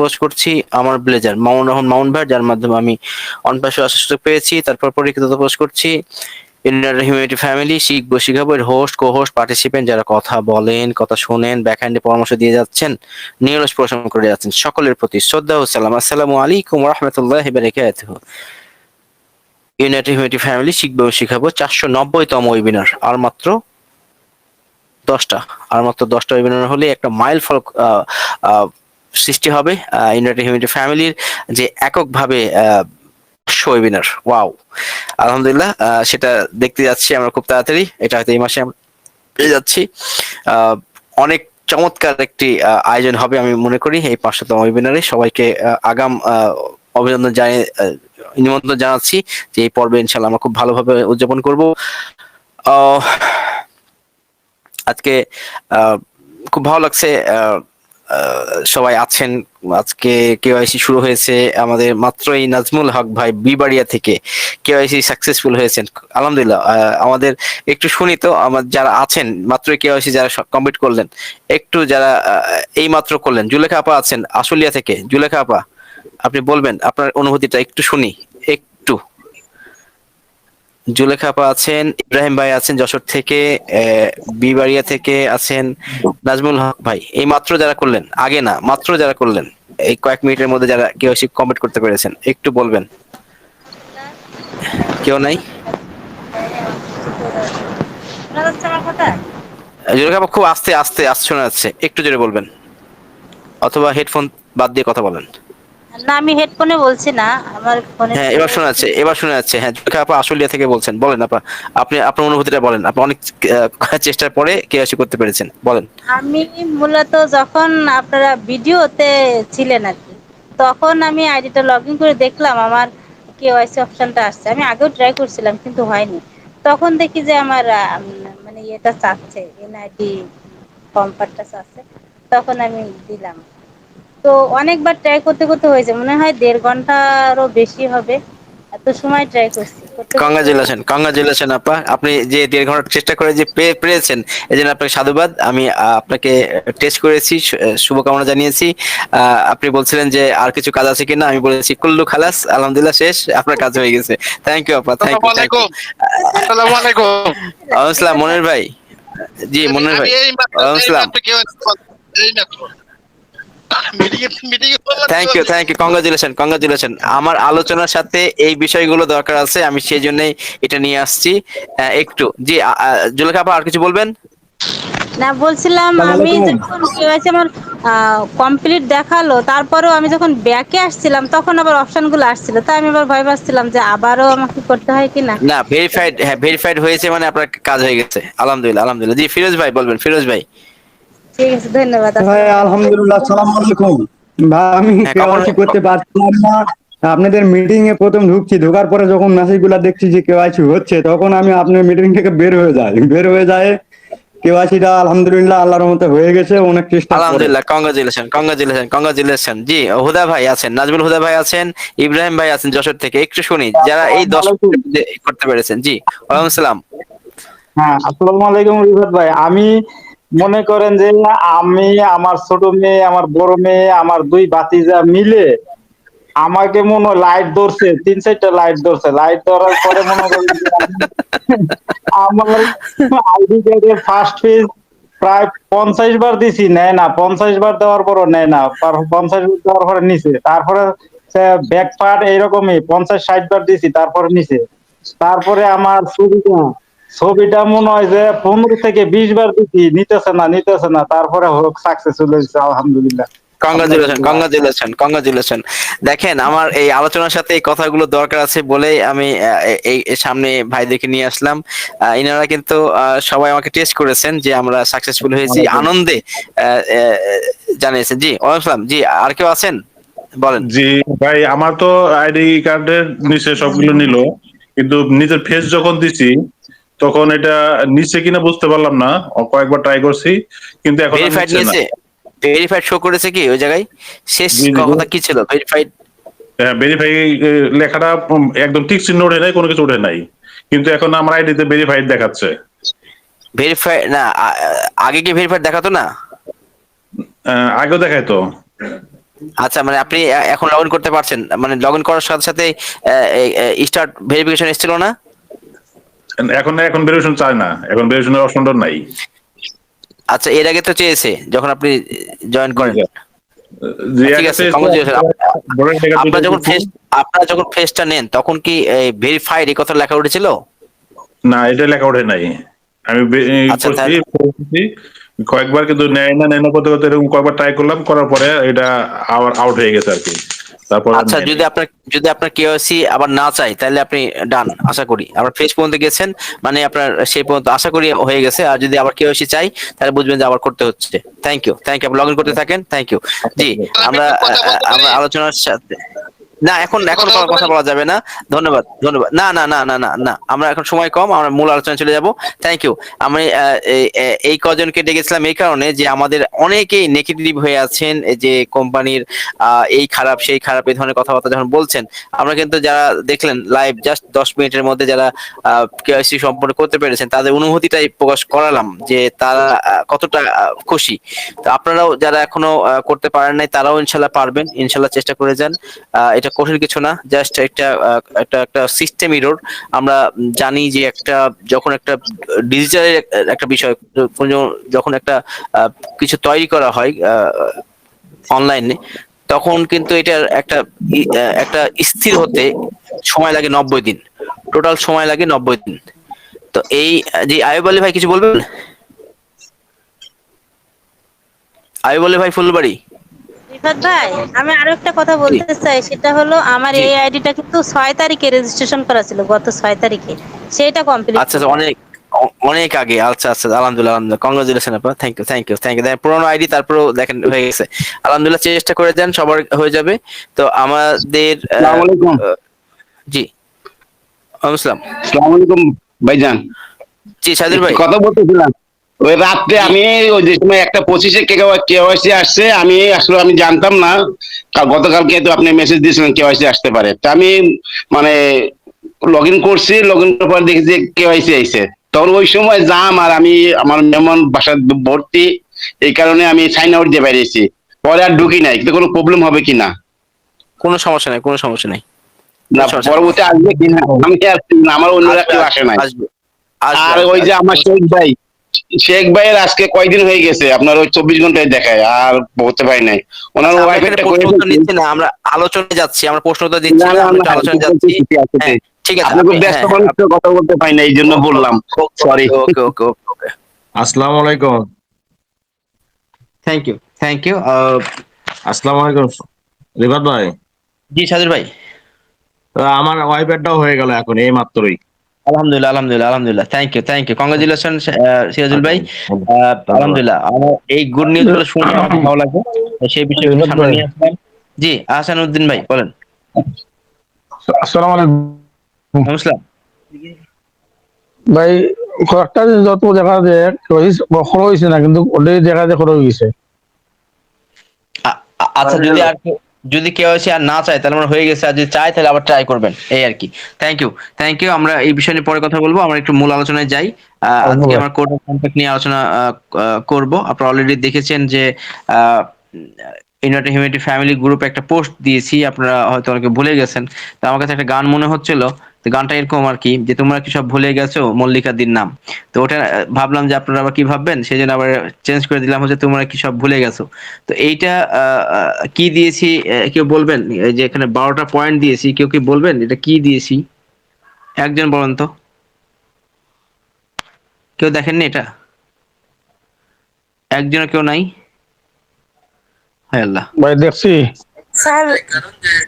Post করছি, আমার blazer, Mamun Rahman, Mamun ভাই, যার মাধ্যমে আমি অনপাশে আসার পেয়েছি, তারপর পরীক্ষিত পোস্ট করছি। ইন্ডিয়ান হিউম্যানিটি ফ্যামিলি শিখাবো এর হোস্ট কো হোস্ট পার্টিসিপেন্ট যারা কথা বলেন, কথা শোনেন ব্যাকহ্যান্ডে পরামর্শ দিয়ে যাচ্ছেন, নিরলস পরিশ্রম করে যাচ্ছেন, সকলের প্রতি শ্রদ্ধা ও সালাম। আসসালামু আলাইকুম রহমতুল্লাহ বারাকাতুহু। ইউনাইটেড হিউম্যানিটি ফ্যামিলি শিখব ও শিখাবো চারশো নব্বইতম ওয়েবিনার আর মাত্র দশটা, আর মাত্র দশটা ওয়েবিনার হলে একটা মাইল ফলক সৃষ্টি হবে ইউনাইটেড হিউম্যানিটি ফ্যামিলির যে এককভাবে ওয়েবিনার ওয়াও আলহামদুলিল্লাহ সেটা দেখতে যাচ্ছি আমরা খুব তাড়াতাড়ি। এটা হয়তো এই মাসে আমরা পেয়ে যাচ্ছি। অনেক চমৎকার একটি আয়োজন হবে আমি মনে করি, এই পাঁচশোতম ওয়েবিনারে সবাইকে আগাম অভিনন্দন জানিয়ে নিমন্ত্রণ জানাচ্ছি যে এই পর্বে ইনশাল্লাহ আমরা খুব ভালোভাবে উদযাপন করব। আজকে খুব ভালো লাগছে সবাই আছেন। আজকে কেওয়াইসি শুরু হয়েছে আমাদের মাত্রই নাজমুল হক ভাই বিবাড়িয়া থেকে। কেওয়াইসি সাকসেসফুল হয়েছেন। আলহামদুলিল্লাহ আমাদের একটু শুনি তো, আমার যারা আছেন, মাত্রই কেওয়াইসি যারা কমপ্লিট করলেন, একটু যারা এই মাত্র করলেন। জুলেখা আপা আছেন আশুলিয়া থেকে। জুলেখা আপা, আপনি বলবেন, আপনার অনুভূতিটা একটু শুনি। জুলেখা আপা আছেন, ইব্রাহিম ভাই আছেন যশোর থেকে বিবাড়িয়া থেকে আছেন নাজমুল হক ভাই। এই মাত্র যারা করলেন, আগে না, মাত্র যারা করলেন, এই কয়েক মিনিটের মধ্যে যারা কেউ কমপ্লিট করতে পেরেছেন, একটু বলবেন। কেউ নাই? শোনা যাচ্ছে আমার কথা জুলেখা আপা খুব আস্তে আস্তে আস্তে শোনা যাচ্ছে, একটু জোরে বলবেন। অথবা হেডফোন বাদ দিয়ে কথা বলেন। না আমি হেডফোনে বলছি না আমার ফোনে হ্যাঁ এবার শোনা যাচ্ছে এবার শোনা যাচ্ছে। হ্যাঁ আপা আশুলিয়া থেকে বলছেন। বলেন আপা আপনি আপনার অনুভূতিটা বলেন। আপনি অনেক চেষ্টার পরে কেয়াসি করতে পেরেছেন। বলেন। আমি মূলত যখন আপনারা ভিডিওতে ছিলেন আর কি তখন আমি আইডিটা লগ ইন করে দেখলাম আমার কেওয়াইসি অপশনটা আসছে। আমি আগেও ট্রাই করছিলাম কিন্তু হয়নি। তখন দেখি যে আমার মানে ইয়েটা চাচ্ছে এনআইডি কম্পারটা চাচ্ছে। তখন আমি দিলাম। তো অনেকবার ট্রাই করতে করতে হয়েছে। মনে হয় দেড় ঘন্টারও বেশি হবে। এত সময় ট্রাই করছি। কংগ্রাচুলেশন কংগ্রাচুলেশন আপা। আপনি যে দেড় ঘণ্টা চেষ্টা করে যে পেরেছেন এই জন্য আপনাকে সাধুবাদ। আমি আপনাকে টেস্ট করেছি শুভকামনা জানিয়েছি। আহ, আপনি বলছিলেন যে আর কিছু কাজ আছে কিনা? আমি বলেছি কুল্লু খালাস আলহামদুলিল্লাহ শেষ। আপনার কাজ হয়ে গেছে। থ্যাংক ইউ আপা থ্যাংক ইউ আসসালামু আলাইকুম। আসসালাম মনির ভাই। জি মনির ভাই। আসসালাম। Thank you thank you congratulation congratulation আমার আলোচনার সাথে এই বিষয়গুলো দরকার আছে আমি সেই জন্যই এটা নিয়ে আসছি। একটু জি জুলেখা আপা আর কিছু বলবেন? না বলছিলাম আমি যখন কেওয়াইসি আমার কমপ্লিট দেখাল তারপরেও আমি যখন ব্যাকে আসছিলাম তখন আবার অপশনগুলো আসছিল। তাই আমি আবার ভয় পাচ্ছিলাম যে আবারও আমাকে করতে হয় কিনা। না ভেরিফাইড হ্যাঁ ভেরিফাইড হয়েছে মানে আপনার কাজ হয়ে গেছে। আলহামদুলিল্লাহ আলহামদুলিল্লাহ। জি ফিরোজ ভাই বলবেন ফিরোজ ভাই। ঠিক আছে ধন্যবাদ। ভাই আলহামদুলিল্লাহ সালাম আলাইকুম। ভাই আমি হ্যাঁ, কেওয়াইসি করতে পারছিলাম না। আপনাদের মিটিং এ প্রথম ঢুকছি ঢোকার পরে যখন মেসেজগুলা দেখছি যে কেওয়াইসি হচ্ছে তখন আমি আপনার মিটিং থেকে বের হয়ে যাই। বের হয়ে যায় কেওয়াইসিটা আলহামদুলিল্লাহ আল্লাহর মতে হয়ে গেছে অনেক চেষ্টা আলহামদুলিল্লাহ কংগ্রাচুলেশন কংগ্রাচুলেশন কংগ্রাচুলেশন জি হুদা ভাই আছেন নাজমুল হুদা ভাই আছেন ইব্রাহিম ভাই আছেন যশোর থেকে। একটু শুনি যারা এই দশ করতে পেরেছেন। জি ওয়ালাইকুম আসসালাম হ্যাঁ আসসালামু আলাইকুম রিফাত ভাই। আমি মনে করেন যে আমি, আমার ছোট মেয়ে, আমার বড় মেয়ে, আমার দুই ভাতিজা মিলে আমাকে মনে লাইট ধরছে, তিন চারটা লাইট ধরছে। লাইট ধরার পরে মনে করেন আমার আইডি কার্ডের ফার্স্ট পেজ প্রায় পঞ্চাশ বার দিছি, নেয় না। পঞ্চাশ বার দেওয়ার পরও নেয় না। পঞ্চাশ বার দেওয়ার পরে নিছে। তারপরে ব্যাক পার্ট এইরকমই, পঞ্চাশ ষাট বার দিছি, তারপরে নিছে। তারপরে আমার ছবিটা ছবিটা মনে হয় যে পনেরো থেকে বিশ বার দিচ্ছি নিতেছে না নিতেছে না তারপরে হোক সাকসেসফুল হয়েছে আলহামদুলিল্লাহ। কংগ্রাচুলেশন কংগ্রাচুলেশন কংগ্রাচুলেশন দেখেন আমার এই আলোচনার সাথে এই কথাগুলো দরকার আছে বলেই আমি এই সামনে ভাইদেরকে নিয়ে আসলাম। আহ, ইনারা কিন্তু আহ, সবাই আমাকে টেস্ট করেছেন যে আমরা সাকসেসফুল হয়েছি আনন্দে আহ, আহ, জানিয়েছেন। জি ওয়ালাইকুম জি আর কেউ আছেন? বলেন। জি ভাই আমার তো আইডি কার্ডের নিচে সবগুলো নিল কিন্তু নিজের ফেস যখন দিছি তখন এটা নিচে কিনা বুঝতে পারলাম না। কয়েকবার ট্রাই করছি কিন্তু এখন ভেরিফাইড নিয়েছে? ভেরিফাইড শো করেছে কি ওই জায়গায়? শেষ। কথা কি ছিল? ভেরিফাইড হ্যাঁ ভেরিফাই লেখাটা একদম ঠিক চিহ্ন ওঠে নাই কোনো কিছু ওঠে নাই। কিন্তু এখন আমার আইডিতে ভেরিফাইড দেখাচ্ছে। ভেরিফাই না আগে কি ভেরিফাইড দেখাতো না? আগেও দেখায় তো আচ্ছা মানে আপনি এখন লগ ইন করতে পারছেন। মানে লগ ইন করার সাথে সাথে স্টার্ট ভেরিফিকেশন এসেছিল না? এখন এখন ভেরিফিকেশন চায় না। এখন ভেরিফিকেশনের অপশনটা নাই। আচ্ছা এর আগে তো চেয়েছে যখন আপনি জয়েন করেন। টাকা আপনারা যখন ফেস আপনারা যখন ফেসটা নেন তখন কি ভেরিফাইড এই কথা লেখা উঠেছিল? না এটা লেখা ওঠে নাই। আমি আচ্ছা, কয়েকবার কিন্তু নেয় না নেয় না করতে করতে এরকম কয়েকবার ট্রাই করলাম করার পরে এটা আবার আউট হয়ে গেছে আর কি। তারপর আচ্ছা যদি আপনার যদি আপনার কেওয়াইসি আবার না চাই তাহলে আপনি ডান আশা করি। আপনার ফেস পর্যন্ত গেছেন মানে আপনার সেই পর্যন্ত আশা করি হয়ে গেছে আর যদি আবার কেওয়াইসি চাই তাহলে বুঝবেন যে আবার করতে হচ্ছে। থ্যাংক ইউ থ্যাংক ইউ আপনি লগ ইন করতে থাকেন থ্যাংক ইউ জি আমরা আলোচনার সাথে না এখন এখন কথা কোনো কথা বলা যাবে না। ধন্যবাদ ধন্যবাদ। না না না না না না। আমরা এখন সময় কম আমরা মূল আলোচনা চলে যাব। থ্যাংক ইউ আমি এই- কজনকে ডেকেছিলাম এই কারণে যে আমাদের অনেকেই নেগেটিভ হয়ে আছেন যে কোম্পানির এই খারাপ সেই খারাপ এই ধরনের কথাবার্তা যখন বলছেন আমরা কিন্তু যারা দেখলেন লাইভ জাস্ট দশ মিনিটের মধ্যে যারা কেওয়াইসি সম্পন্ন করতে পেরেছেন তাদের অনুভূতিটাই প্রকাশ করালাম যে তারা কতটা খুশি। তো আপনারাও যারা এখনও করতে পারেন নাই তারাও ইনশাল্লাহ পারবেন। ইনশাল্লাহ চেষ্টা করে যান। আহ, এটা কঠিন কিছু না জাস্ট একটা একটা একটা সিস্টেম ইরোর আমরা জানি যে একটা, যখন একটা ডিজিটাল একটা বিষয়, যখন একটা কিছু তৈরি করা হয় অনলাইনে তখন কিন্তু এটার একটা একটা স্থির হতে সময় লাগে নব্বই দিন। টোটাল সময় লাগে নব্বই দিন। তো এই যে আয়ুব ভাই কিছু বলবেন? আয়ুব ভাই ফুলবাড়ি। রিফাত ভাই আমি আরও একটা কথা বলতে চাই সেটা হলো আমার এই আইডিটা কিন্তু ছয় তারিখে রেজিস্ট্রেশন করা ছিল গত ছয় তারিখে। সেটা কমপ্লিট আচ্ছা আচ্ছা, অনেক অনেক আগে। আচ্ছা আচ্ছা আলহামদুলিল্লাহ আলহামদুলিল্লাহ। কংগ্রেচুলেশন আপনার thank you thank you thank you পুরোনো আইডি তারপরেও দেখেন হয়ে গেছে। আলহামদুলিল্লাহ চেষ্টা করে দেন সবার হয়ে যাবে। তো আমাদের জি। আসসালাম। আসসালামু আলাইকুম ভাইজান। জি সাদির ভাই। কথা বলতেছিলাম। ওই রাত্রে আমি ওই যে সময় একটা পঁচিশে কেওয়াইসি আসছে আমি আসলে আমি জানতাম না। কাল গতকালকে তো আপনি মেসেজ দিয়েছিলেন কেওয়াইসি আসতে পারে। তা আমি মানে লগ ইন করছি লগ ইন করার পর দেখি যে কেওয়াইসি আইছে। তখন ওই সময় যাম আর আমি আমার মেমন বাসার ভর্তি এই কারণে আমি সাইন আউট দিয়ে বাইরেছি পরে আর ঢুকি নাই কিন্তু কোনো প্রবলেম হবে কিনা কোনো সমস্যা নাই কোনো সমস্যা নাই। না। পরবর্তী আসবে কিনা আমি কি না আমার অন্যরা কেউ আসে নাই। আর ওই যে আমার শেখ ভাই শেখ ভাইয়ের আজকে কয়দিন হয়ে গেছে? আপনার ওই চব্বিশ ঘন্টায় দেখায় আর বলতে পারি নাই। ওনার না আমরা আলোচনায় যাচ্ছি আমরা প্রশ্ন উত্তর দিচ্ছি আলোচনায় যাচ্ছি। ঠিক আছে, হ্যাঁ, আপনি ব্যস্ত হ্যাঁ, মানুষ কথা বলতে পারি না এই জন্য বললাম। সরি ওকে ওকে ওকে আসসালামু আলাইকুম থ্যাংক ইউ থ্যাংক ইউ আসসালামু আলাইকুম রিবাদ ভাই। জি সাদির ভাই। আমার ওয়াইপ্যাডটাও হয়ে গেল এখন এই মাত্রই। আলহামদুলিল্লাহ আলহামদুলিল্লাহ আলহামদুলিল্লাহ। Thank you thank you congratulation Sirajul ভাই। আলহামদুলিল্লাহ। আমার এই গুড নিউজগুলো শুনে আমার খুব ভালো লাগে সেই বিষয়ে জি আহসান উদ্দিন ভাই বলেন। আসসালামু আলাইকুম। নমস্কার। ভাই কয়েকটা যত দেখা যায় খরচ হয়েছে না কিন্তু অলরেডি দেখা যায় খরচ হয়ে আ- আচ্ছা যদি আর যদি কেউ এসে আর না চায় তাহলে আমরা হয়ে গেছে। আর যদি চায় তাহলে আবার ট্রাই করবেন। এই আর কি। থ্যাংক ইউ থ্যাংক ইউ আমরা এই বিষয় নিয়ে পরে কথা বলব। আমরা একটু মূল আলোচনায় যাই। আহ, আজকে আমার কোড কন্ট্যাক্ট নিয়ে আলোচনা করব। আপনারা অলরেডি দেখেছেন যে ইউনাইটেড হিউম্যানিটি ফ্যামিলি গ্রুপ একটা পোস্ট দিয়েছি। আপনারা হয়তো অনেকে ভুলে গেছেন। তো আমার কাছে একটা গান মনে হচ্ছিল। তো গানটা এরকম আর কি, যে তোমরা কি সব ভুলে গেছো মল্লিকা দিন নাম? তো ওটা ভাবলাম যে আপনারা আবার কি ভাববেন? সেই জন্য আবার চেঞ্জ করে দিলাম হচ্ছে তোমরা কি সব ভুলে গেছো। তো এইটা কি দিয়েছি কেউ বলবেন? যে এখানে বারোটা পয়েন্ট দিয়েছি, কেউ কি বলবেন? এটা কি দিয়েছি? একজন বলেন তো। কেউ দেখেননি এটা? একজনও কেউ নাই? হায় আল্লাহ। ভাই, দেখছি। স্যার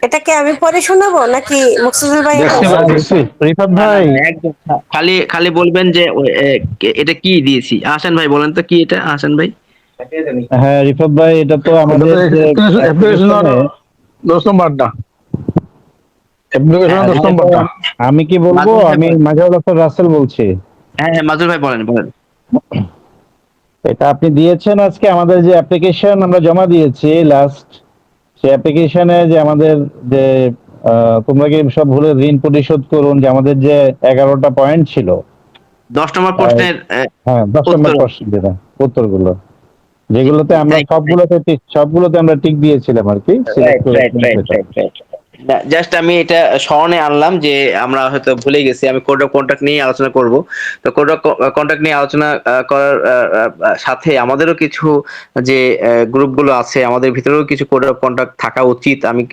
এটাকে আমি পরে শোনাবো নাকি মুকসুদুল ভাই? রিফাত ভাই। একদম। খালি খালি বলবেন যে কে- এটা কি দিয়েছি? আহসান ভাই বলেন তো কি এটা আহসান ভাই? হ্যাঁ রিফাত ভাই এটা তো আমাদের দশ নম্বরটা। নম্বরটা। আমি কি বলব? আমি। মাজারুল হাসান রাসেল বলছি। হ্যাঁ হ্যাঁ মাজুর ভাই বলেন বলেন। এটা আপনি দিয়েছেন আজকে আমাদের যে অ্যাপ্লিকেশন আমরা জমা দিয়েছি লাস্ট সেই অ্যাপ্লিকেশনে যে আমাদের যে তোমরা কি সব ভুলে ঋণ পরিশোধ করুন যে আমাদের যে এগারোটা পয়েন্ট ছিল। দশ নম্বর প্রশ্নের হ্যাঁ দশ নম্বর প্রশ্ন যেটা উত্তরগুলো। যেগুলোতে আমরা সবগুলোতে সবগুলোতে আমরা টিক দিয়েছিলাম আর কি জাস্ট আমি এটা স্মরণে আনলাম যে আমরা হয়তো ভুলে গেছি, আমি কোড অফ নিয়ে আলোচনা করব। তো কোড অফ নিয়ে আলোচনা করার সাথে আমাদেরও কিছু যে গ্রুপগুলো আছে, আমাদের ভিতরেও কিছু কোড অফ কন্ট্যাক্ট থাকা উচিত, আমি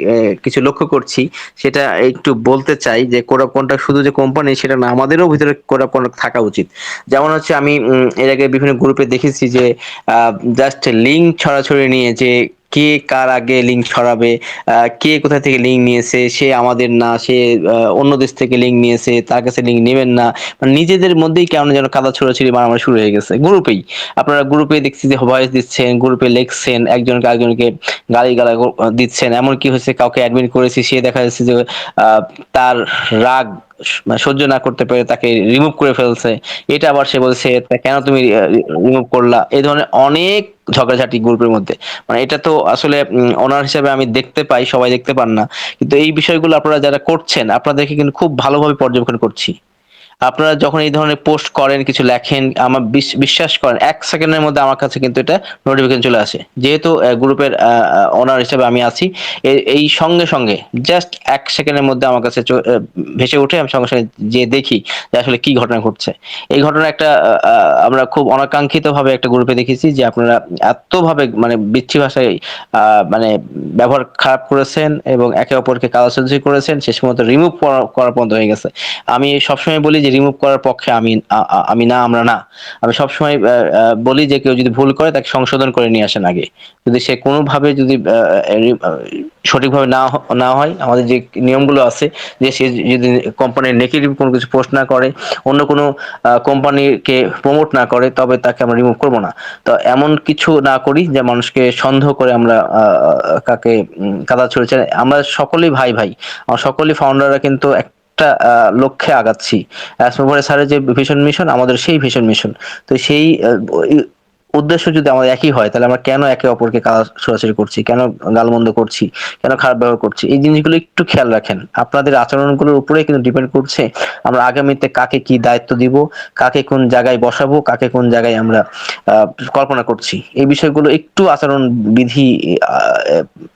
কিছু লক্ষ্য করছি। সেটা একটু বলতে চাই যে কোড অফ কন্ট্যাক্ট শুধু যে কোম্পানি সেটা না, আমাদেরও ভিতরে কোড অফ কন্ট্যাক্ট থাকা উচিত। যেমন হচ্ছে আমি এর আগে বিভিন্ন গ্রুপে দেখেছি যে জাস্ট লিঙ্ক ছড়াছড়ি নিয়ে যে কে কার আগে লিঙ্ক ছড়াবে কে কোথা থেকে লিঙ্ক নিয়েছে, সে আমাদের না, সে অন্য দেশ থেকে লিঙ্ক নিয়েছে, তার কাছে লিঙ্ক নেবেন না। মানে নিজেদের মধ্যেই কেমন যেন কাদা ছোড়াছড়ি, মারামারি শুরু হয়ে গেছে। গ্রুপেই। আপনারা গ্রুপে দেখছি যে ভয়েস দিচ্ছেন, গ্রুপে লিখছেন, একজনকে আরেকজনকে গালি গালা দিচ্ছেন। এমন কি হয়েছে কাউকে অ্যাডমিট করেছি, সে দেখা যাচ্ছে যে তার রাগ সহ্য না করতে পেরে তাকে রিমুভ করে ফেলছে। এটা আবার সে বলছে, "তা কেন তুমি রিমুভ করলা? এই ধরনের অনেক ঝগড়াঝাটি গ্রুপের মধ্যে। মানে এটা তো আসলে ওনার হিসাবে আমি দেখতে পাই, সবাই দেখতে পান না। কিন্তু এই বিষয়গুলো আপনারা যারা করছেন, আপনাদেরকে কিন্তু খুব ভালোভাবে পর্যবেক্ষণ করছি। আপনারা যখন এই ধরনের পোস্ট করেন, কিছু লেখেন, আমার বিশ্বাস করেন, এক সেকেন্ডের মধ্যে আমার কাছে কিন্তু এটা নোটিফিকেশন চলে আসে। যেহেতু গ্রুপের ওনার হিসেবে আমি আছি এই সঙ্গে সঙ্গে জাস্ট এক সেকেন্ডের মধ্যে আমার কাছে ভেসে উঠে আমি সঙ্গে সঙ্গে যে দেখি যে আসলে কি ঘটনা ঘটছে। এই ঘটনা একটা আমরা খুব অনাকাঙ্ক্ষিত ভাবে একটা গ্রুপে দেখেছি যে আপনারা এতভাবে মানে বিচ্ছি ভাষায় মানে ব্যবহার খারাপ করেছেন এবং একে অপরকে কালাসলসি করেছেন, শেষ পর্যন্ত রিমুভ করার পর্যন্ত হয়ে গেছে। আমি সবসময় বলি যে রিমুভ করার পক্ষে আমি আমি না, আমরা না। আমি সবসময় বলি যে কেউ যদি ভুল করে তাকে সংশোধন করে নিয়ে আসেন আগে। যদি সে কোনোভাবে যদি সঠিকভাবে না না হয়, আমাদের যে নিয়মগুলো আছে যে সে যদি কোম্পানির নেগেটিভ কোনো কিছু পোস্ট না করে, অন্য কোনো কোম্পানিকে প্রমোট না করে, তবে তাকে আমরা রিমুভ করব না। তো এমন কিছু না করি যে মানুষকে সন্দেহ করে আমরা কাকে কাদা ছড়েছে আমরা সকলেই ভাই ভাই আমরা সকলেই ফাউন্ডাররা কিন্তু একটা লক্ষ্যে আগাচ্ছি। অ্যাসমোভারে স্যারের যে ভিশন মিশন আমাদের সেই ভিশন মিশন তো সেই উদ্দেশ্য যদি আমাদের একই হয়, তাহলে আমরা কেন একে অপরকে ছোড়াছড়ি করছি? কেন গালমন্দ করছি? কেন খারাপ ব্যবহার করছি? এই জিনিসগুলো একটু খেয়াল রাখেন। আপনাদের আচরণগুলোর উপরে কিন্তু ডিপেন্ড করছে আমরা আগামীতে কাকে কি দায়িত্ব দিব, কাকে কোন জায়গায় বসাবো, কাকে কোন জায়গায় আমরা কল্পনা করছি। এই বিষয়গুলো একটু আচরণ বিধি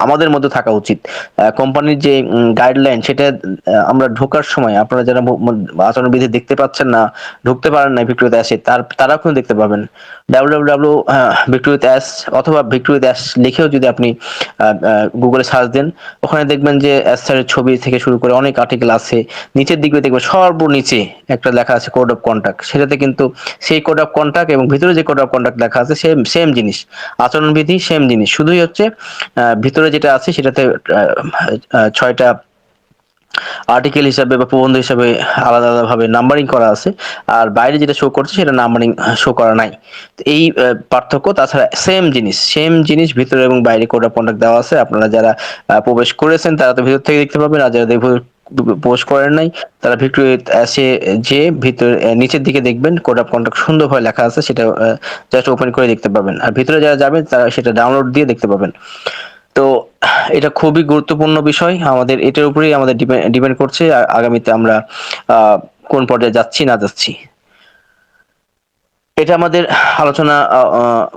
আমাদের মধ্যে থাকা উচিত। কোম্পানির যে গাইডলাইন সেটা আমরা ঢোকার সময় আপনারা যারা আচরণ বিধি দেখতে পাচ্ছেন না, ঢুকতে পারেন না ভিক্টোরিয়াতে আসে তার, তারাও কিন্তু দেখতে পাবেন। ডাব্লিউ ভিক্টোরিয়াতে অ্যাস অথবা ভিক্টোরিয়াতে অ্যাস লিখেও যদি আপনি গুগলে সার্চ দেন, ওখানে দেখবেন যে অ্যাস স্যারের ছবি থেকে শুরু করে অনেক আর্টিকেল আছে। নিচের দিকে দেখবেন সর্বনিচে একটা লেখা আছে কোড অফ কন্টাক্ট সেটাতে কিন্তু সেই কোড অফ কন্টাক্ট এবং ভিতরে যে কোড অফ কন্টাক্ট লেখা আছে সেম সেম জিনিস। আচরণবিধি সেম জিনিস। শুধুই হচ্ছে ভিতরে যেটা আছে সেটাতে ছয়টা আর্টিকেল হিসাবে বা প্রবন্ধ হিসাবে আলাদা আলাদা ভাবে নাম্বারিং করা আছে। আর বাইরে যেটা শো করছে সেটা নাম্বারিং শো করা নাই। এই পার্থক্য, তাছাড়া সেম জিনিস সেম জিনিস ভিতরে এবং বাইরে কোড অফ কন্টাক্ট দেওয়া আছে। আপনারা যারা প্রবেশ করেছেন, তারা তো ভিতর থেকে দেখতে পাবেন। আর যারা পোস্ট করেন নাই, তারা ভিক্টোরিয়া এসে যে ভিতরে নিচের দিকে দেখবেন কোড অফ কন্টাক্ট সুন্দরভাবে লেখা আছে। সেটা জাস্ট ওপেন করে দেখতে পাবেন। আর ভিতরে যারা যাবেন, তারা সেটা ডাউনলোড দিয়ে দেখতে পাবেন। তো এটা খুবই গুরুত্বপূর্ণ বিষয়। আমাদের এটার উপরেই আমাদের ডিপেন্ড করছে। আগামীতে আমরা কোন পর্যায়ে যাচ্ছি, না যাচ্ছি। এটা আমাদের আলোচনা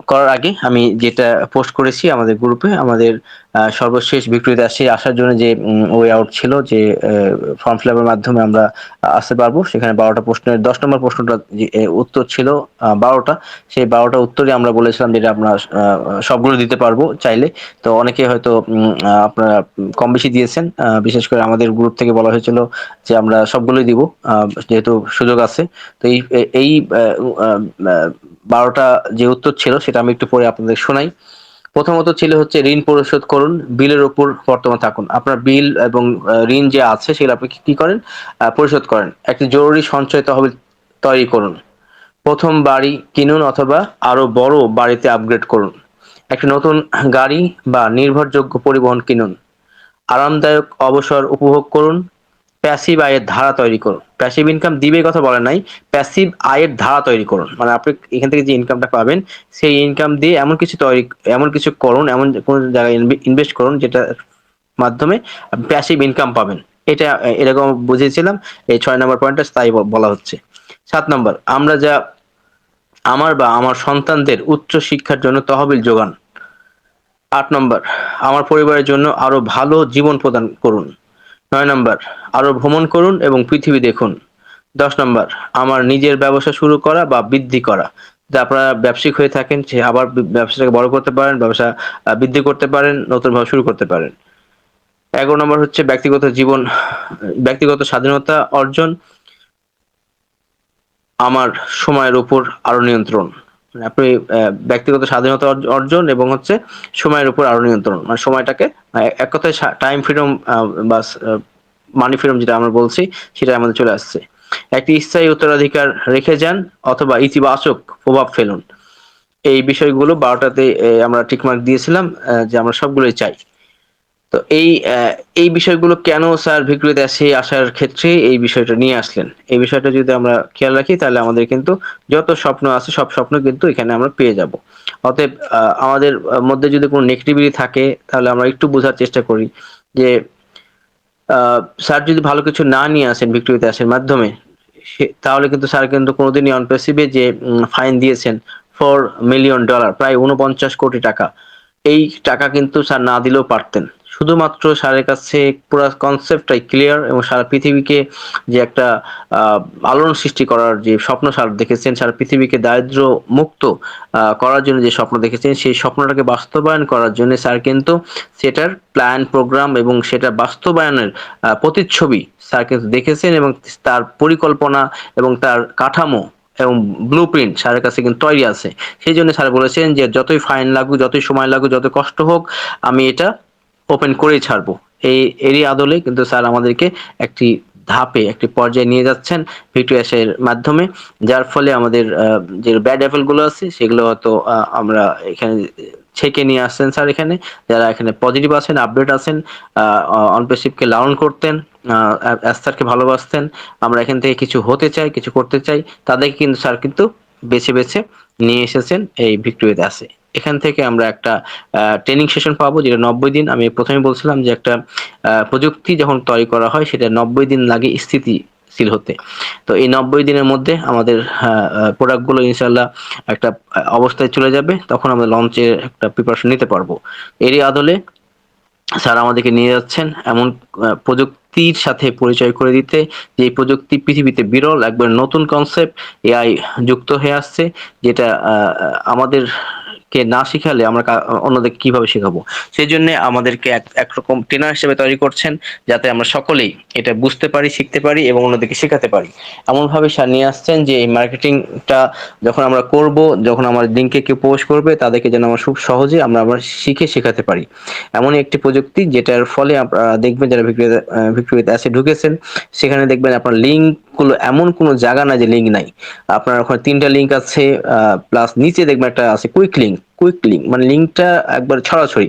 করার আগে আমি যেটা পোস্ট করেছি আমাদের গ্রুপে আমাদের সর্বশেষ বিক্রিতে আসে আসার জন্য যে ওয়ে আউট ছিল যে ফর্ম ফিল আপের মাধ্যমে আমরা আসতে পারব সেখানে বারোটা প্রশ্নের দশ নম্বর প্রশ্নটা উত্তর ছিল বারোটা। সেই বারোটা উত্তরে আমরা বলেছিলাম যেটা আহ, সবগুলো দিতে পারব চাইলে। তো অনেকে হয়তো আপনারা কম বেশি দিয়েছেন বিশেষ করে আমাদের গ্রুপ থেকে বলা হয়েছিল যে আমরা সবগুলোই দিব যেহেতু সুযোগ আছে। তো এই এই বারোটা যে উত্তর ছিল সেটা আমি একটু পরে আপনাদের শোনাই। প্রথমত ছিল হচ্ছে ঋণ পরিশোধ করুন, বিলের উপর বর্তমান থাকুন। আপনার বিল এবং ঋণ যে আছে সেগুলো আপনি কি- করেন? পরিশোধ করেন। একটি জরুরি সঞ্চয় তহবিল তৈরি করুন। প্রথম বাড়ি কিনুন অথবা আরও বড় বাড়িতে আপগ্রেড করুন। একটি নতুন গাড়ি বা নির্ভরযোগ্য পরিবহন কিনুন। আরামদায়ক অবসর উপভোগ করুন। প্যাসিভ আয়ের ধারা তৈরি করুন। প্যাসিভ ইনকাম দিবে কথা বলে নাই। প্যাসিভ আয়ের ধারা তৈরি করুন। মানে আপনি এখান থেকে যে ইনকামটা পাবেন, সেই ইনকাম দিয়ে এমন কিছু তৈরি, এমন কিছু করুন, এমন কোন জায়গায় ইনভেস্ট করুন, যেটা মাধ্যমে প্যাসিভ ইনকাম পাবেন। এটা, এরকম বুঝিয়েছিলাম, এই ছয় নম্বর পয়েন্টটা তাই বলা হচ্ছে। সাত নম্বর, আমরা যা আমার বা আমার সন্তানদের উচ্চ শিক্ষার জন্য তহবিল যোগান। আট নম্বর, আমার পরিবারের জন্য আরও ভালো জীবন প্রদান করুন। নয় নম্বর, আরও ভ্রমণ করুন এবং পৃথিবী দেখুন। দশ নম্বর, আমার নিজের ব্যবসা শুরু করা বা বৃদ্ধি করা। যে আপনারা ব্যবসায়িক হয়ে থাকেন, সে আবার ব্যবসাটাকে বড় করতে পারেন, ব্যবসা বৃদ্ধি করতে পারেন নতুন ভাবে শুরু করতে পারেন। এগারো নম্বর হচ্ছে ব্যক্তিগত জীবন, ব্যক্তিগত স্বাধীনতা অর্জন। আমার সময়ের উপর আরও নিয়ন্ত্রণ। আপনি ব্যক্তিগত স্বাধীনতা অর্জন এবং হচ্ছে সময়ের উপর আরও নিয়ন্ত্রণ। মানে সময়টাকে এক কথায় টাইম ফ্রিডম বা মানি ফ্রিডম যেটা আমরা বলছি সেটা আমাদের চলে আসছে। একটি স্থায়ী উত্তরাধিকার রেখে যান অথবা ইতিবাচক প্রভাব ফেলুন। এই বিষয়গুলো বারোটাতে আমরা টিকমার্ক দিয়েছিলাম যে আমরা সবগুলোই চাই। তো এই এই বিষয়গুলো কেন স্যার ভিক্টোরিয়া দাসে আসার ক্ষেত্রে এই বিষয়টা নিয়ে আসলেন। এই বিষয়টা যদি আমরা খেয়াল রাখি, তাহলে আমাদের কিন্তু যত স্বপ্ন আছে, সব স্বপ্ন কিন্তু এখানে আমরা পেয়ে যাব। অতএব আমাদের মধ্যে যদি কোনো নেগেটিভিটি থাকে, তাহলে আমরা একটু বোঝার চেষ্টা করি যে স্যার যদি ভালো কিছু না নিয়ে আসেন ভিক্টোরিয়া দাসের মাধ্যমে তাহলে কিন্তু স্যার কিন্তু কোনোদিনই অনপেসিভে যে ফাইন দিয়েছেন ফোর মিলিয়ন ডলার প্রায় উনপঞ্চাশ কোটি টাকা। এই টাকা কিন্তু স্যার না দিলেও পারতেন। শুধুমাত্র স্যারের কাছে পুরো কনসেপ্টটাই ক্লিয়ার এবং সারা পৃথিবীকে যে একটা আলোড়ন সৃষ্টি করার যে স্বপ্ন স্যার দেখেছেন, সারা পৃথিবীকে দারিদ্র মুক্ত করার জন্য যে স্বপ্ন দেখেছেন, সেই স্বপ্নটাকে বাস্তবায়ন করার জন্য স্যার কিন্তু সেটার প্ল্যান প্রোগ্রাম এবং সেটা বাস্তবায়নের প্রতিচ্ছবি স্যার কিন্তু দেখেছেন এবং তার পরিকল্পনা এবং তার কাঠামো এবং ব্লু প্রিন্ট স্যারের কাছে কিন্তু তৈরি আছে। সেই জন্য স্যার বলেছেন যে যতই ফাইন লাগুক, যতই সময় লাগুক যত কষ্ট হোক, আমি এটা ওপেন করেই ছাড়বো। এই, এরই আদলে কিন্তু স্যার আমাদেরকে একটি ধাপে, একটি পর্যায়ে নিয়ে যাচ্ছেন ভিক্টোরিয়াসের মাধ্যমে, যার ফলে আমাদের যে ব্যাড অ্যাপেলগুলো আছে সেগুলো হয়তো আমরা এখানে ছেকে নিয়ে আসছেন স্যার এখানে। যারা এখানে পজিটিভ আছেন আপডেট আছেন অনপেসিভকে লালন করতেন অ্যাস্তারকে ভালোবাসতেন, আমরা এখান থেকে কিছু হতে চাই, কিছু করতে চাই, তাদেরকে কিন্তু স্যার কিন্তু বেছে বেছে নিয়ে এসেছেন এই ভিক্টোরিয়াতে আসে। এখান থেকে আমরা একটা ট্রেনিং সেশন পাবো, যেটা নব্বই দিন। আমি প্রথমে বলছিলাম যে একটা প্রযুক্তি যখন তৈরি করা হয়, সেটা নব্বই দিন লাগে স্থিতি স্থিতিশীল হতে। তো এই নব্বই দিনের মধ্যে আমাদের প্রোডাক্টগুলো ইনশাল্লাহ একটা অবস্থায় চলে যাবে। তখন আমরা লঞ্চের একটা প্রিপারেশন নিতে পারব। এরই আদলে স্যার আমাদেরকে নিয়ে যাচ্ছেন এমন প্রযুক্তির সাথে পরিচয় করে দিতে, যে এই প্রযুক্তি পৃথিবীতে বিরল, একবার নতুন কনসেপ্ট এআই যুক্ত হয়ে আসছে, যেটা আমাদের কে না শিখালে আমরা অন্যদেরকে কীভাবে শেখাবো? সেই জন্য আমাদেরকে এক, একরকম ট্রেনার হিসেবে তৈরি করছেন, যাতে আমরা সকলেই এটা বুঝতে পারি, শিখতে পারি এবং অন্যদেরকে শেখাতে পারি। এমন ভাবে স্যার নিয়ে আসছেন যে এই মার্কেটিংটা যখন আমরা করব, যখন আমার লিঙ্কে কেউ পোস্ট করবে, তাদেরকে যেন আমরা খুব সহজে আমরা আমরা শিখে শেখাতে পারি। এমনই একটি প্রযুক্তি, যেটার ফলে আপনারা দেখবেন যারা ভিক্টোরিয়া ভিক্টোরিয়াতে এসে ঢুকেছেন, সেখানে দেখবেন আপনার লিঙ্ক গুলো এমন কোনো জায়গা না যে লিঙ্ক নাই। আপনার ওখানে তিনটা লিঙ্ক আছে প্লাস নিচে দেখবেন একটা আছে কুইক লিঙ্ক কুইক লিঙ্ক মানে লিঙ্কটা একবার ছড়াছড়ি।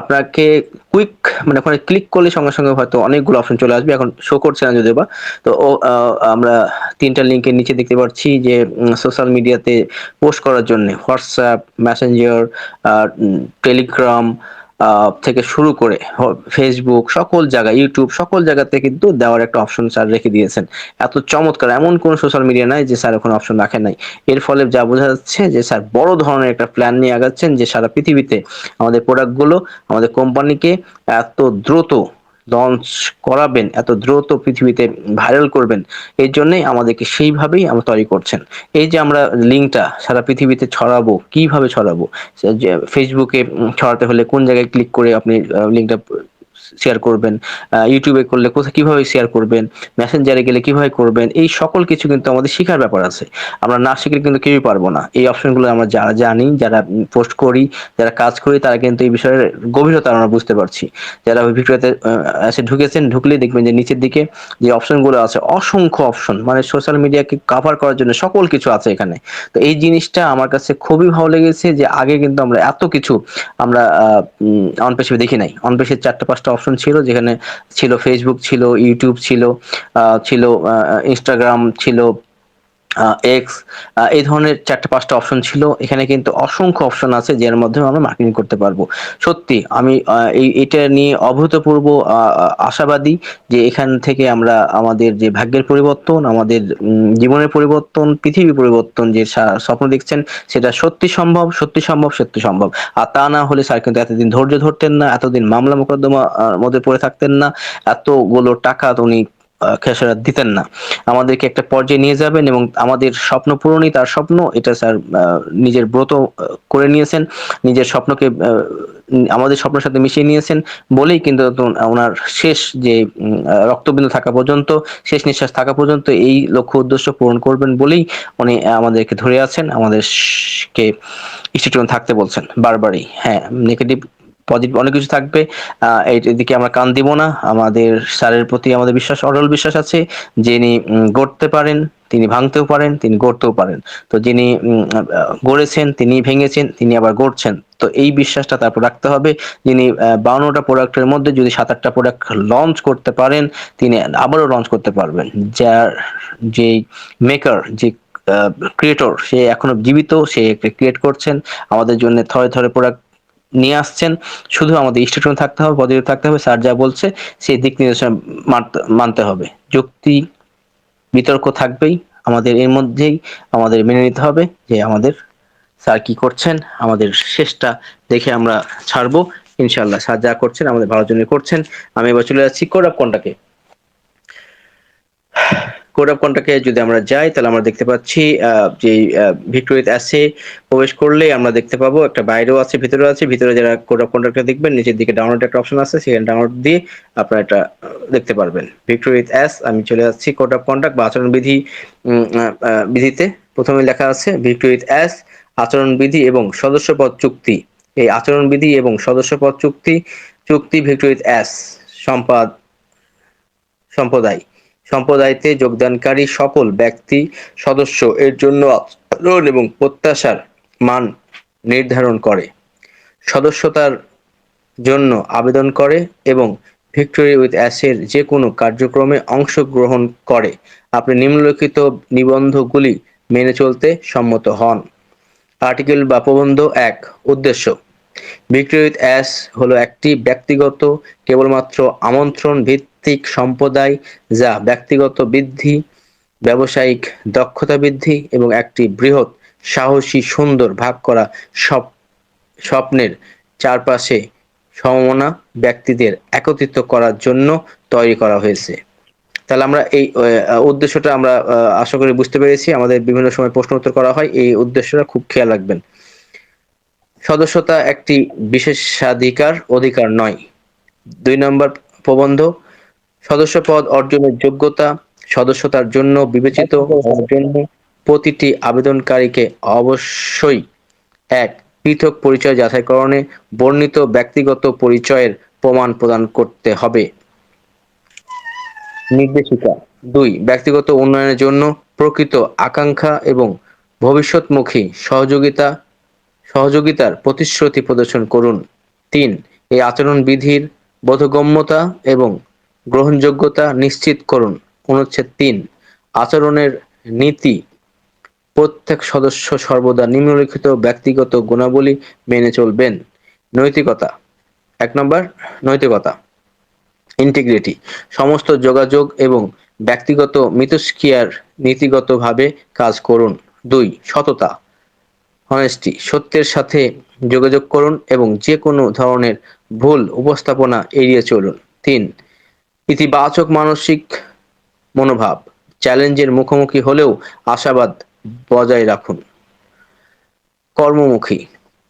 আপনাকে কুইক মানে ওখানে ক্লিক করলে সঙ্গে সঙ্গে হয়তো অনেকগুলো অপশন চলে আসবে। এখন শো করছে না যদিও বা। তো আমরা তিনটা লিঙ্কের নিচে দেখতে পাচ্ছি যে সোশ্যাল মিডিয়াতে পোস্ট করার জন্য হোয়াটসঅ্যাপ মেসেঞ্জার টেলিগ্রাম থেকে শুরু করে ফেসবুক সকল জায়গায় ইউটিউব সকল জায়গাতে কিন্তু দেওয়ার একটা অপশন স্যার রেখে দিয়েছেন। এত চমৎকার, এমন কোনো সোশ্যাল মিডিয়া নাই যে স্যার ওখানে অপশন রাখে নাই। এর ফলে যা বোঝা যাচ্ছে যে স্যার বড় ধরনের একটা প্ল্যান নিয়ে আগাচ্ছেন যে সারা পৃথিবীতে আমাদের প্রোডাক্টগুলো আমাদের কোম্পানিকে এত দ্রুত লঞ্চ করাবেন, এত দ্রুত পৃথিবীতে ভাইরাল করবেন, এর জন্যই আমাদেরকে সেইভাবেই আমরা তৈরি করছেন। এই যে আমরা লিঙ্কটা সারা পৃথিবীতে ছড়াবো, কীভাবে ছড়াবো? ফেসবুকে ছড়াতে হলে কোন জায়গায় ক্লিক করে আপনি লিঙ্কটা শেয়ার করবেন ইউটিউবে করলে কোথায় কীভাবে শেয়ার করবেন মেসেঞ্জারে গেলে কীভাবে করবেন এই সকল কিছু কিন্তু আমাদের শেখার ব্যাপার আছে। আমরা না শিখলে কিন্তু কেউই পারব না। এই অপশনগুলো আমরা যারা জানি যারা পোস্ট করি যারা কাজ করি তারা কিন্তু এই বিষয়ের গভীরতা আমরা বুঝতে পারছি। যারা আহ, এসে ঢুকেছেন ঢুকলেই দেখবেন যে নিচের দিকে যে অপশনগুলো আছে অসংখ্য অপশন মানে সোশ্যাল মিডিয়াকে কাভার করার জন্য সকল কিছু আছে এখানে। তো এই জিনিসটা আমার কাছে খুবই ভালো লেগেছে যে আগে কিন্তু আমরা এত কিছু আমরা অনপেশে দেখি নাই। অনপেশে চারটা পাঁচটা অপশন ছিল যেখানে ছিল ফেসবুক ছিল ইউটিউব ছিল ছিল ইনস্টাগ্রাম ছিল এক্স এই ধরনের চারটে, পাঁচটা অপশন ছিল। এখানে কিন্তু অসংখ্য অপশন আছে যার মাধ্যমে আমরা মার্কেটিং করতে পারব। সত্যি, আমি এই, এটা নিয়ে অভূতপূর্ব আশাবাদী যে এখান থেকে আমরা আমাদের যে ভাগ্যের পরিবর্তন, আমাদের জীবনের পরিবর্তন, পৃথিবী পরিবর্তন যে স্বপ্ন দেখছেন, সেটা সত্যি সম্ভব সত্যি সম্ভব সত্যি সম্ভব। আর তা না হলে স্যার কিন্তু এতদিন ধৈর্য ধরতেন না, এতদিন মামলা মোকদ্দমা মধ্যে পড়ে থাকতেন না। এতগুলো টাকা উনি খেসারত দিতেন না। আমাদেরকে একটা পর্যায়ে নিয়ে যাবেন এবং আমাদের স্বপ্ন পূরণই তার স্বপ্ন। এটা স্যার নিজের ব্রত করে নিয়েছেন। নিজের স্বপ্নকে আমাদের স্বপ্নের সাথে মিশিয়ে নিয়েছেন বলেই কিন্তু ওনার শেষ যে রক্তবিন্দু থাকা পর্যন্ত, শেষ নিঃশ্বাস থাকা পর্যন্ত এই লক্ষ্য উদ্দেশ্য পূরণ করবেন বলেই উনি আমাদেরকে ধরে আছেন। আমাদেরকে স্টেটমেন্ট থাকতে বলছেন বারবারই। হ্যাঁ নেগেটিভ পজিটিভ অনেক কিছু থাকবে। এদিকে আমরা কান দিব না। আমাদের স্যারের প্রতি আমাদের বিশ্বাস, অটল বিশ্বাস আছে। যিনি গড়তে পারেন, তিনি ভাঙতেও পারেন, তিনি গড়তেও পারেন। তো যিনি গড়েছেন, তিনি ভেঙেছেন, তিনি আবার গড়ছেন। তো এই বিশ্বাসটা তারপর রাখতে হবে। যিনি বাউন্নটা প্রোডাক্টের মধ্যে যদি সাত আটটা প্রোডাক্ট লঞ্চ করতে পারেন, তিনি আবারও লঞ্চ করতে পারবেন। যার যে মেকার যে ক্রিয়েটর সে এখনও জীবিত, সে ক্রিয়েট করছেন। আমাদের জন্য থরে থরে প্রোডাক্ট নিয়ে আসছেন। শুধু আমাদের স্টেশন থাকতে হবে পজিটিভ থাকতে হবে। স্যার যা বলছে, সেই দিক নির্দেশনা মানতে হবে। যুক্তি, বিতর্ক থাকবেই। আমাদের এর মধ্যেই আমাদের মেনে নিতে হবে যে আমাদের স্যার কি করছেন, আমাদের শেষটা দেখে আমরা ছাড়বো। ইনশাল্লাহ স্যার যা করছেন, আমাদের ভালোর জন্য করছেন। আমি এবার চলে যাচ্ছি কোড অফ কন্টাকে কোড অফ কন্টাকে যদি আমরা যাই, তাহলে আমরা দেখতে পাচ্ছি যে ভিক্টোরিয়াত অ্যাসে প্রবেশ করলে আমরা দেখতে পাবো একটা বাইরেও আছে, ভিতরেও আছে। ভিতরে যারা কোড অফ কন্টাক্টটা দেখবেন, নিচের দিকে ডাউনলোড একটা অপশন আছে, সেখানে ডাউনলোড দিয়ে আপনারা এটা দেখতে পারবেন। ভিক্টোরিয়াত অ্যাস আমি চলে যাচ্ছি কোড অফ কন্ডাক্ট বা আচরণবিধি বিধিতে। প্রথমে লেখা আছে, ভিক্টোরিয়াত অ্যাস আচরণবিধি এবং সদস্যপদ চুক্তি। এই আচরণবিধি এবং সদস্যপদ চুক্তি চুক্তি ভিক্টোরিয়াত অ্যাস সম্পাদ, সম্প্রদায়। সম্প্রদায়তে যোগদানকারী সকল ব্যক্তি, সদস্য এর জন্য আচরণ এবং প্রত্যাশার মান নির্ধারণ করে। সদস্যতার জন্য আবেদন করে এবং ভিক্টোরি উইথ অ্যাসের যে কোনো কার্যক্রমে অংশগ্রহণ করে। আপনি নিম্নলিখিত নিবন্ধগুলি মেনে চলতে সম্মত হন। আর্টিকেল বা প্রবন্ধ এক, উদ্দেশ্য। ভিক্টোরি উইথ অ্যাস হলো একটি ব্যক্তিগত, কেবলমাত্র আমন্ত্রণ ভিত্তিক সম্প্রদায়, যা ব্যক্তিগত বৃদ্ধি, ব্যবসায়িক দক্ষতা বৃদ্ধি এবং একটি বৃহৎ সাহসী সুন্দর ভাগ করা সব স্বপ্নের চারপাশে সমমনা ব্যক্তিদের একত্রিত করার জন্য তৈরি করা হয়েছে। তাহলে আমরা এই উদ্দেশ্যটা আমরা আশা করি বুঝতে পেরেছি। আমাদের বিভিন্ন সময় প্রশ্ন উত্তর করা হয়। এই উদ্দেশ্যটা খুব খেয়াল রাখবেন। সদস্যতা একটি বিশেষাধিকার, অধিকার নয়। দুই নম্বর প্রবন্ধ সদস্য পদ অর্জনের যোগ্যতা, সদস্যতার জন্য বিবেচিত হওয়ার জন্য প্রতিটি আবেদনকারীকে অবশ্যই এক পৃথক পরিচয় যাচাইকরণে বর্ণিত ব্যক্তিগত পরিচয়ের প্রমাণ প্রদান করতে হবে। নির্দেশিকা দুই, ব্যক্তিগত উন্নয়নের জন্য প্রকৃত আকাঙ্ক্ষা এবং ভবিষ্যৎমুখী সহযোগিতা, সহযোগিতার প্রতিশ্রুতি প্রদর্শন করুন। তিন, এই আচরণ বিধির বোধগম্যতা এবং গ্রহণযোগ্যতা নিশ্চিত করুন। অনুচ্ছেদ তিন, আচরণের নীতি। প্রত্যেক সদস্য সর্বদা নিম্নলিখিত ব্যক্তিগত গুণাবলী মেনে চলবেন। নৈতিকতা, এক নম্বর, নৈতিকতা। ইন্টিগ্রিটি সমস্ত যোগাযোগ এবং ব্যক্তিগত মিতস্ক্রিয়ার নীতিগতভাবে কাজ করুন। দুই, সততা। অনেস্টি সত্যের সাথে যোগাযোগ করুন এবং যে কোনো ধরনের ভুল উপস্থাপনা এড়িয়ে চলুন। তিন ইতিবাচক মানসিক মনোভাব, চ্যালেঞ্জের মুখোমুখি হলেও আশাবাদ বজায় রাখুন। কর্মমুখী,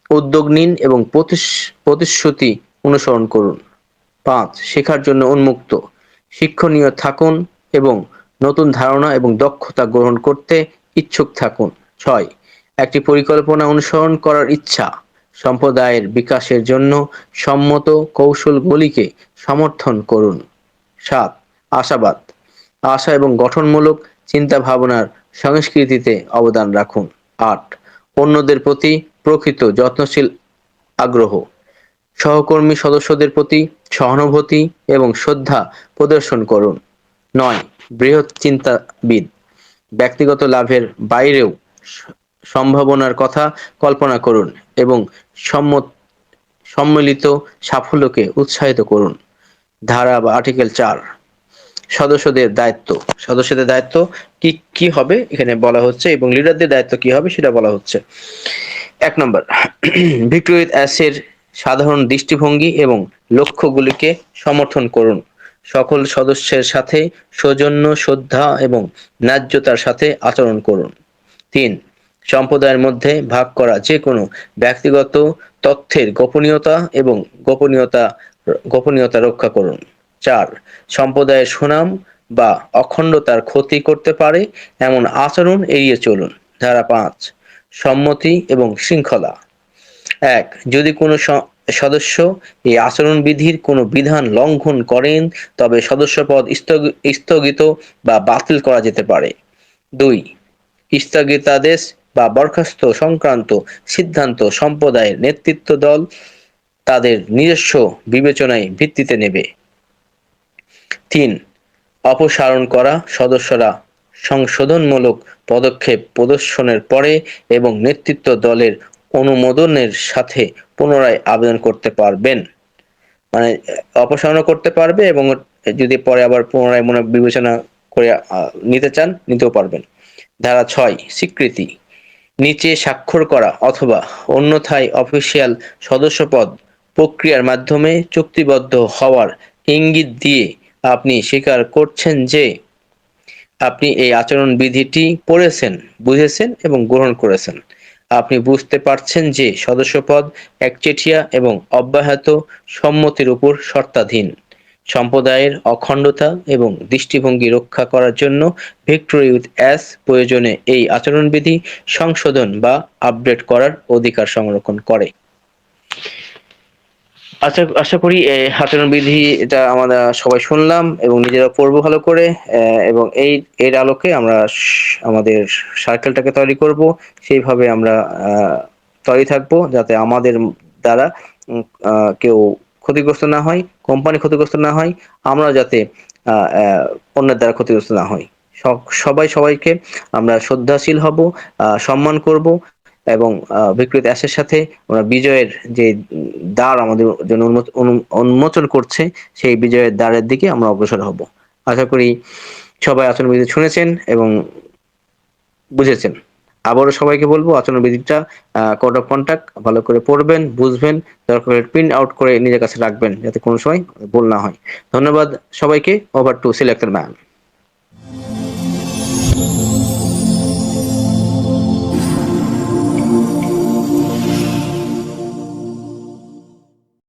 উদ্যোগ নিন এবং প্রতিশ- প্রতিশ্রুতি অনুসরণ করুন। পাঁচ, শেখার জন্য উন্মুক্ত, শিক্ষণীয় থাকুন এবং নতুন ধারণা এবং দক্ষতা গ্রহণ করতে ইচ্ছুক থাকুন। ছয়, একটি পরিকল্পনা অনুসরণ করার ইচ্ছা, সম্প্রদায়ের বিকাশের জন্য সম্মত কৌশলগুলিকে সমর্থন করুন। সাত, আশাবাদ। আশা এবং গঠনমূলক চিন্তা ভাবনার সংস্কৃতিতে অবদান রাখুন। আট, অন্যদের প্রতি প্রকৃত যত্নশীল আগ্রহ। সহকর্মী সদস্যদের প্রতি সহানুভূতি এবং শ্রদ্ধা প্রদর্শন করুন। নয়, বৃহৎ চিন্তাবিদ। ব্যক্তিগত লাভের বাইরেও সম্ভাবনার কথা কল্পনা করুন এবং সম্মত সম্মিলিত সাফল্যকে উৎসাহিত করুন। ধারা বা আর্টিকেল চার। সদস্যদের দায়িত্ব। সদস্যদের দায়িত্ব কি কি হবে? এখানে বলা হচ্ছে এবং লিডারদের দায়িত্ব কি হবে সেটা বলা হচ্ছে। এক নম্বর ভিক্টোরিয়াত অ্যাসের সাধারণ দৃষ্টিভঙ্গি এবং লক্ষ্যগুলিকে সমর্থন করুন। সকল সদস্যের সাথে সৌজন্য, শ্রদ্ধা এবং ন্যায্যতার সাথে আচরণ করুন। তিন, সম্প্রদায়ের মধ্যে ভাগ করা। যে কোনো ব্যক্তিগত তথ্যের গোপনীয়তা এবং গোপনীয়তা গোপনীয়তা রক্ষা করুন। চার, সম্প্রদায়ের সুনাম বা অখণ্ডতার ক্ষতি করতে পারে এমন আচরণ এড়িয়ে চলুন। ধারা পাঁচ, সম্মতি এবং শৃঙ্খলা। এক, যদি কোনো সদস্য এই আচরণবিধির কোনো বিধান লঙ্ঘন করেন, তবে সদস্যপদ স্থগ- স্থগিত বা বাতিল করা যেতে পারে। দুই, স্থগিতাদেশ বা বরখাস্ত সংক্রান্ত সিদ্ধান্ত সম্প্রদায়ের নেতৃত্ব দল তাদের নিজস্ব বিবেচনায় ভিত্তিতে নেবে। তিন, অপসারণ করা সদস্যরা সংশোধনমূলক পদক্ষেপ প্রদর্শনের পরে এবং নেতৃত্ব দলের অনুমোদনের সাথে পুনরায় আবেদন করতে পারবেন। মানে অপসারণ করতে পারবে এবং যদি পরে আবার পুনরায় মনে বিবেচনা করে নিতে চান, নিতেও পারবেন। ধারা ছয়, স্বীকৃতি। নিচে স্বাক্ষর করা অথবা অন্যথায় অফিসিয়াল সদস্যপদ প্রক্রিয়ার মাধ্যমে চুক্তিবদ্ধ হওয়ার ইঙ্গিত দিয়ে আপনি স্বীকার করছেন যে আপনি এই আচরণ বিধিটি পড়েছেন, বুঝেছেন এবং গ্রহণ করেছেন। আপনি বুঝতে পারছেন যে সদস্যপদ একচেটিয়া এবং অব্যাহত সম্মতির উপর শর্তাধীন। সম্প্রদায়ের অখণ্ডতা এবং দৃষ্টিভঙ্গি রক্ষা করার জন্য ভিক্টোরি উইথ অ্যাস প্রয়োজনে এই আচরণবিধি সংশোধন বা আপডেট করার অধিকার সংরক্ষণ করে। আশা আশা করি আচরণবিধি এটা আমরা সবাই শুনলাম এবং নিজেরা পড়ব ভালো করে এবং এই, এর আলোকে আমরা আমাদের সার্কেলটাকে তৈরি করব। সেইভাবে আমরা তৈরি থাকব যাতে আমাদের দ্বারা কেউ ক্ষতিগ্রস্ত না হয় কোম্পানি ক্ষতিগ্রস্ত না হয় আমরা যাতে অন্যের দ্বারা ক্ষতিগ্রস্ত না হয়। সব- সবাই সবাইকে আমরা শ্রদ্ধাশীল হব সম্মান করব এবং বিক্রিত অ্যাসের সাথে আমরা বিজয়ের যে দ্বার আমাদের জন্য উন্মোচন করছে, সেই বিজয়ের দ্বারের দিকে আমরা অগ্রসর হব। আশা করি সবাই আচরণবিধি শুনেছেন এবং বুঝেছেন। আবারও সবাইকে বলব আচরণবিধিটা কোড অফ কন্ট্যাক্ট ভালো করে পড়বেন, বুঝবেন, দরকার প্রিন্ট আউট করে নিজের কাছে রাখবেন, যাতে কোনো সময় ভুল না হয়। ধন্যবাদ সবাইকে ওভার টু সিলেক্টর ম্যাম